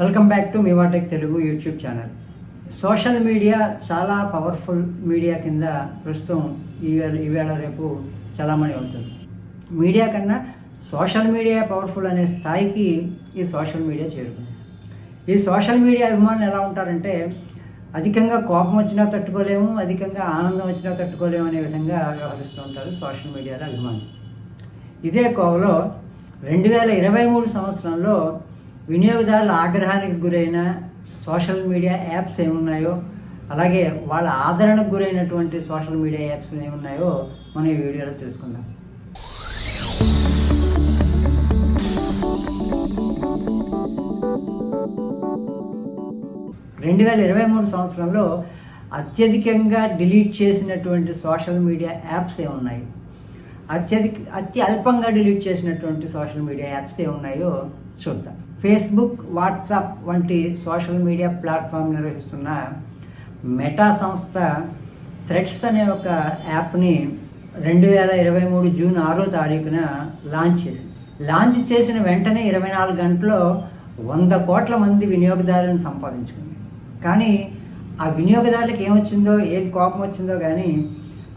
Welcome back to మీవాటెక్ Telugu YouTube channel social media చాలా powerful media కింద ప్రస్తుతం ఈవేళ ఈవేళ రేపు చలామణి అవుతుంది. మీడియా కన్నా సోషల్ మీడియా పవర్ఫుల్ అనే స్థాయికి ఈ సోషల్ మీడియా చేరుకుంది. ఈ సోషల్ మీడియా అభిమానులు ఎలా ఉంటారంటే అధికంగా కోపం వచ్చినా తట్టుకోలేము అధికంగా ఆనందం వచ్చినా తట్టుకోలేము అనే విధంగా వ్యవహరిస్తూ ఉంటారు సోషల్ మీడియాలో అభిమానులు. ఇదే కోవలో రెండు వేల ఇరవై మూడు సంవత్సరంలో వినియోగదారుల ఆగ్రహానికి గురైన సోషల్ మీడియా యాప్స్ ఏమున్నాయో అలాగే వాళ్ళ ఆదరణకు గురైనటువంటి సోషల్ మీడియా యాప్స్ ఏమున్నాయో మనం ఈ వీడియోలో తెలుసుకుందాం. రెండు వేల ఇరవై మూడు సంవత్సరంలో అత్యధికంగా డిలీట్ చేసినటువంటి సోషల్ మీడియా యాప్స్ ఏమున్నాయి? అత్యధిక అతి అల్పంగా డిలీట్ చేసినటువంటి సోషల్ మీడియా యాప్స్ ఏమున్నాయో చూద్దాం. ఫేస్బుక్ వాట్సాప్ వంటి సోషల్ మీడియా ప్లాట్ఫామ్ నిర్వహిస్తున్న మెటా సంస్థ థ్రెడ్స్ అనే ఒక యాప్ని రెండు వేల ఇరవై మూడు జూన్ ఆరో తారీఖున లాంచ్ చేసింది. లాంచ్ చేసిన వెంటనే ఇరవై నాలుగు గంటల్లో వంద కోట్ల మంది వినియోగదారులను సంపాదించుకుంది. కానీ ఆ వినియోగదారులకు ఏమొచ్చిందో ఏం కోపం వచ్చిందో కానీ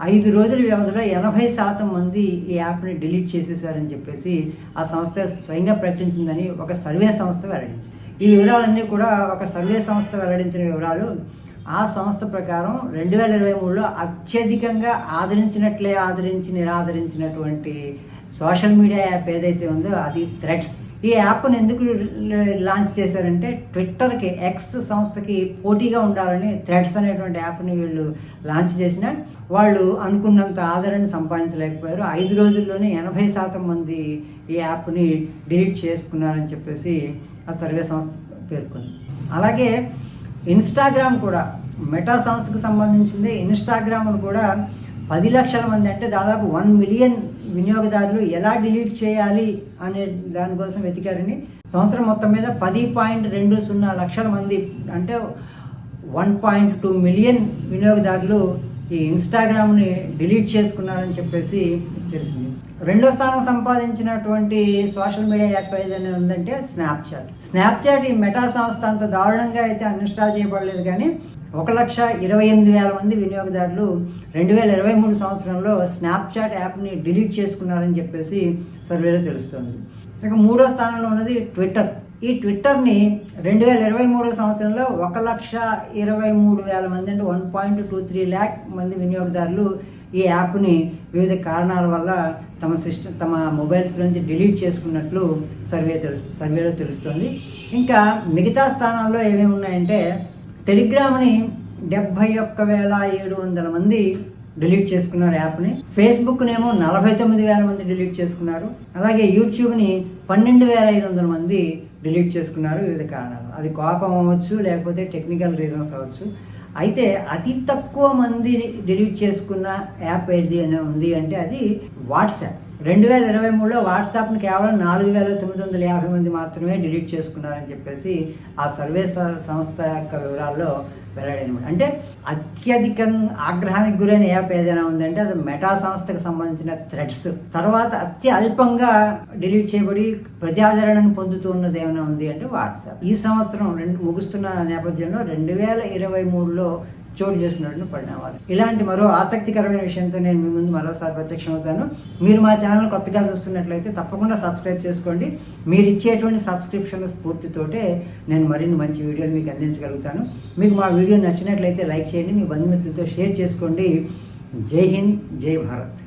ఐదు రోజుల వ్యవధిలో ఎనభై శాతం మంది ఈ యాప్ని డిలీట్ చేసేసారని చెప్పేసి ఆ సంస్థ స్వయంగా ప్రకటించిందని ఒక సర్వే సంస్థ వెల్లడించింది. ఈ వివరాలన్నీ కూడా ఒక సర్వే సంస్థ వెల్లడించిన వివరాలు ఆ సంస్థ ప్రకారం రెండు వేల ఇరవై మూడులో అత్యధికంగా ఆదరించినట్లే ఆదరించి నిరాదరించినటువంటి సోషల్ మీడియా యాప్ ఏదైతే ఉందో అది థ్రెడ్స్. ఈ యాప్ను ఎందుకు లాంచ్ చేశారంటే ట్విట్టర్కి ఎక్స్ సంస్థకి పోటీగా ఉండాలని థ్రెడ్స్ అనేటువంటి యాప్ని వీళ్ళు లాంచ్ చేసిన వాళ్ళు అనుకున్నంత ఆదరణ సంపాదించలేకపోయారు. ఐదు రోజుల్లోనే ఎనభై శాతం మంది ఈ యాప్ని డిలీట్ చేసుకున్నారని చెప్పేసి ఆ సర్వే సంస్థ పేర్కొంది. అలాగే ఇన్స్టాగ్రామ్ కూడా మెటా సంస్థకు సంబంధించింది ఇన్స్టాగ్రామ్ను కూడా పది లక్షల మంది అంటే దాదాపు వన్ మిలియన్ వినియోగదారులు ఎలా డిలీట్ చేయాలి అనే దానికోసం వెతికారని సంవత్సరం మొత్తం మీద పది పాయింట్ రెండు సున్నా లక్షల మంది అంటే వన్ పాయింట్ టూ మిలియన్ వినియోగదారులు ఈ ఇన్స్టాగ్రామ్ని డిలీట్ చేసుకున్నారని చెప్పేసి తెలిసింది. రెండో స్థానం సంపాదించినటువంటి సోషల్ మీడియా యాప్ ఏదైనా ఉందంటే స్నాప్చాట్ స్నాప్చాట్ ఈ మెటా సంస్థ అంత దారుణంగా అయితే అన్ఇన్స్టాల్ చేయబడలేదు కానీ ఒక లక్ష ఇరవై ఎనిమిది వేల మంది వినియోగదారులు రెండు వేల ఇరవై మూడు సంవత్సరంలో స్నాప్చాట్ యాప్ని డిలీట్ చేసుకున్నారని చెప్పేసి సర్వేలో తెలుస్తుంది. ఇక మూడో స్థానంలో ఉన్నది ట్విట్టర్ ఈ ట్విట్టర్ని రెండు వేల ఇరవై మూడో సంవత్సరంలో ఒక లక్ష ఇరవై మూడు వేల మంది అంటే one point two three lakh మంది వినియోగదారులు ఈ యాప్ని వివిధ కారణాల వల్ల తమ సిస్టమ్ తమ మొబైల్స్ నుంచి డిలీట్ చేసుకున్నట్లు సర్వే తెలుసు సర్వేలో తెలుస్తుంది. ఇంకా మిగతా స్థానాల్లో ఏమేమి ఉన్నాయంటే టెలిగ్రామ్ని డెబ్భై ఒక్క వేల ఏడు వందల మంది డిలీట్ చేసుకున్నారు యాప్ని. ఫేస్బుక్నేమో నలభై తొమ్మిది వేల మంది డిలీట్ చేసుకున్నారు. అలాగే యూట్యూబ్ని పన్నెండు వేల ఐదు వందల మంది డిలీట్ చేసుకున్నారు వివిధ కారణాలు. అది కోపం అవ్వచ్చు లేకపోతే టెక్నికల్ రీజన్స్ అవ్వచ్చు. అయితే అతి తక్కువ మంది డిలీట్ చేసుకున్న యాప్ ఏది అని ఉంది అంటే అది వాట్సాప్. రెండు వేల ఇరవై మూడులో వాట్సాప్ను కేవలం నాలుగు వేల తొమ్మిది వందల యాభై మంది మాత్రమే డిలీట్ చేసుకున్నారని చెప్పేసి ఆ సర్వే సంస్థ యొక్క వివరాల్లో వెల్లడైనమాట అంటే అత్యధికం ఆగ్రహానికి గురైన యాప్ ఏదైనా ఉందంటే అది మెటా సంస్థకు సంబంధించిన థ్రెడ్స్. తర్వాత అతి అల్పంగా డిలీట్ చేయబడి ప్రజాదరణను పొందుతున్నది ఏమైనా ఉంది అంటే వాట్సాప్. ఈ సంవత్సరం రెండు ముగుస్తున్న నేపథ్యంలో రెండు వేల ఇరవై మూడులో చోటు చేసుకున్నట్టు పరిణామాలు ఇలాంటి మరో ఆసక్తికరమైన విషయంతో నేను మీ ముందు మరోసారి ప్రత్యక్షం అవుతాను. మీరు మా ఛానల్ కొత్తగా చూస్తున్నట్లయితే తప్పకుండా సబ్స్క్రైబ్ చేసుకోండి. మీరు ఇచ్చేటువంటి సబ్స్క్రిప్షన్ స్ఫూర్తితోటే నేను మరిన్ని మంచి వీడియోలు మీకు అందించగలుగుతాను. మీకు మా వీడియో నచ్చినట్లయితే లైక్ చేయండి. మీ బంధుమిత్రులతో షేర్ చేసుకోండి. జై హింద్ జై భారత్.